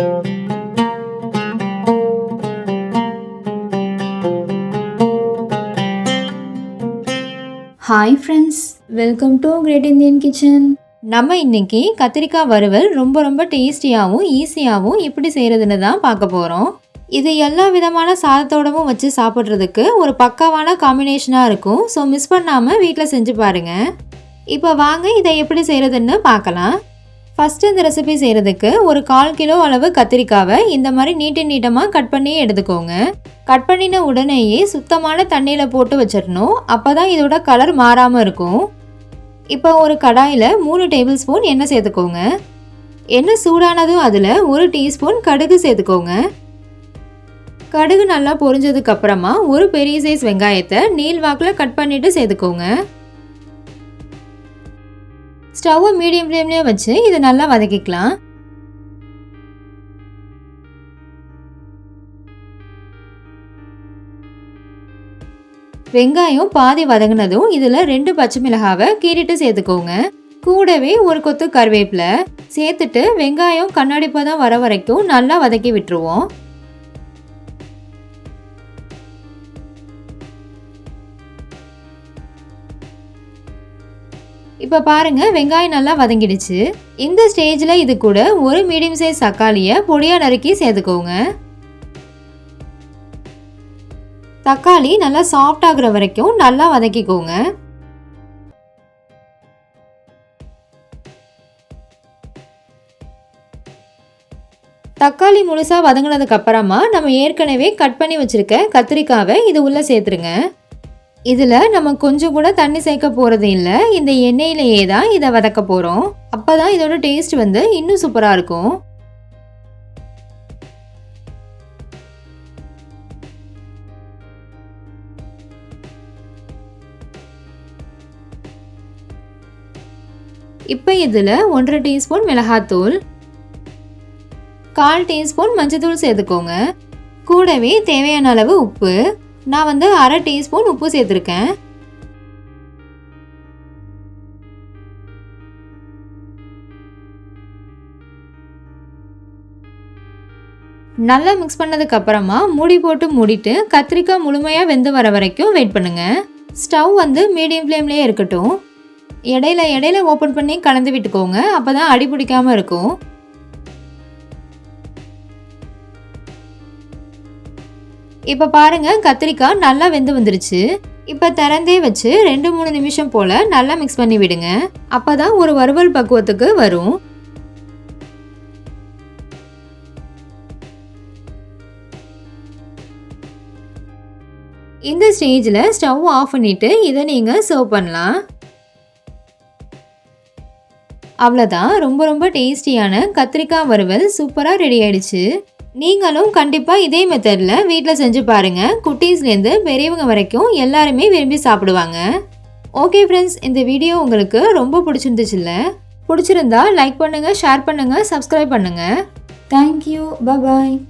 Hi friends welcome to great Indian kitchen நம்ம இன்னைக்கு கத்திரிக்காய் வறுவல் ரொம்ப ரொம்ப டேஸ்டியாகவும் ஈஸியாகவும் எப்படி செய்கிறதுன்னு தான் பார்க்க போகிறோம் இது எல்லா விதமான சாதத்தோடவும் வச்சு சாப்பிட்றதுக்கு ஒரு பக்காவான காம்பினேஷனாக இருக்கும். ஸோ மிஸ் பண்ணாமல் வீட்டில் செஞ்சு பாருங்கள் இப்போ வாங்க இதை எப்படி செய்கிறதுன்னு பார்க்கலாம். ஃபஸ்ட்டு இந்த ரெசிபி செய்கிறதுக்கு ஒரு கால் கிலோ அளவு கத்திரிக்காவை இந்த மாதிரி நீட்டு நீட்டமாக கட் பண்ணி எடுத்துக்கோங்க. கட் பண்ணின உடனேயே சுத்தமான தண்ணியில் போட்டு வச்சிடணும். அப்போ தான் இதோட கலர் மாறாமல் இருக்கும். இப்போ ஒரு கடாயில் மூணு டேபிள் ஸ்பூன் எண்ணெய் சேர்த்துக்கோங்க. எண்ணெய் சூடானதும் அதில் ஒரு டீஸ்பூன் கடுகு சேர்த்துக்கோங்க. கடுகு நல்லா பொரிஞ்சதுக்கப்புறமா ஒரு பெரிய சைஸ் வெங்காயத்தை நீல் வாக்கில் கட் பண்ணிவிட்டு சேர்த்துக்கோங்க. ஸ்டவ்வை மீடியம் ஃப்ளேம்லேயே வச்சு இதை நல்லா வதக்கிக்கலாம். வெங்காயம் பாதி வதங்கினதும் இதில் ரெண்டு பச்சை மிளகாவை கீறிட்டு சேர்த்துக்கோங்க. கூடவே ஒரு கொத்து கருவேப்பிலை சேர்த்துட்டு வெங்காயம் கண்ணாடி வர வரைக்கும் நல்லா வதக்கி விட்டுருவோம். இப்போ பாருங்கள் வெங்காயம் நல்லா வதங்கிடுச்சு. இந்த ஸ்டேஜில் இது கூட ஒரு மீடியம் சைஸ் தக்காளியை பொடியாக நறுக்கி சேர்த்துக்கோங்க. தக்காளி நல்லா சாஃப்ட் ஆகுற வரைக்கும் நல்லா வதக்கிக்கோங்க. தக்காளி முழுசாக வதங்கினதுக்கு அப்புறமா நம்ம ஏற்கனவே கட் பண்ணி வச்சுருக்க கத்திரிக்காவை இது உள்ளே சேர்த்துருங்க. இதில் நம்ம கொஞ்சம் கூட தண்ணி சேர்க்க போகிறது இல்லை. இந்த எண்ணெயிலேயே தான் இதை வதக்க போகிறோம் அப்போ தான் இதோட டேஸ்ட் வந்து இன்னும் சூப்பராக இருக்கும். இப்போ இதில் ஒன்றரை டீஸ்பூன் மிளகாத்தூள் கால் டீஸ்பூன் மஞ்சத்தூள் சேர்த்துக்கோங்க. கூடவே தேவையான அளவு உப்பு நான் வந்து அரை டீஸ்பூன் உப்பு சேர்த்துருக்கேன். நல்லா மிக்ஸ் பண்ணதுக்கு அப்புறமா மூடி போட்டு மூடிட்டு கத்திரிக்காய் முழுமையாக வெந்து வர வரைக்கும் வெயிட் பண்ணுங்கள் ஸ்டவ் வந்து மீடியம் ஃப்ளேம்லேயே இருக்கட்டும். இடையில இடையில ஓப்பன் பண்ணி கலந்து விட்டுக்கோங்க. அப்போ தான் அடி பிடிக்காமல் இருக்கும். இப்போ பாருங்க கத்திரிக்காய் நல்லா வெந்து வந்துருச்சு. இப்போ திறந்தே வச்சு ரெண்டு மூணு நிமிஷம் போல் நல்லா மிக்ஸ் பண்ணி விடுங்க. அப்போ தான் ஒரு வறுவல் பக்குவத்துக்கு வரும். இந்த ஸ்டேஜில் ஸ்டவ் ஆஃப் பண்ணிவிட்டு இதை நீங்கள் சர்வ் பண்ணலாம். அவ்வளோதான் ரொம்ப ரொம்ப டேஸ்டியான கத்திரிக்காய் வறுவல் சூப்பராக ரெடி ஆயிடுச்சு. நீங்களும் கண்டிப்பாக இதே மெத்தடில் வீட்டில் செஞ்சு பாருங்கள் குட்டீஸ்லேருந்து பெரியவங்க வரைக்கும் எல்லாருமே விரும்பி சாப்பிடுவாங்க. ஓகே ஃப்ரெண்ட்ஸ் இந்த வீடியோ உங்களுக்கு ரொம்ப பிடிச்சிருந்துச்சுல்ல? பிடிச்சிருந்தா லைக் பண்ணுங்கள் ஷேர் பண்ணுங்கள் சப்ஸ்கிரைப் பண்ணுங்கள் தேங்க்யூ பாய்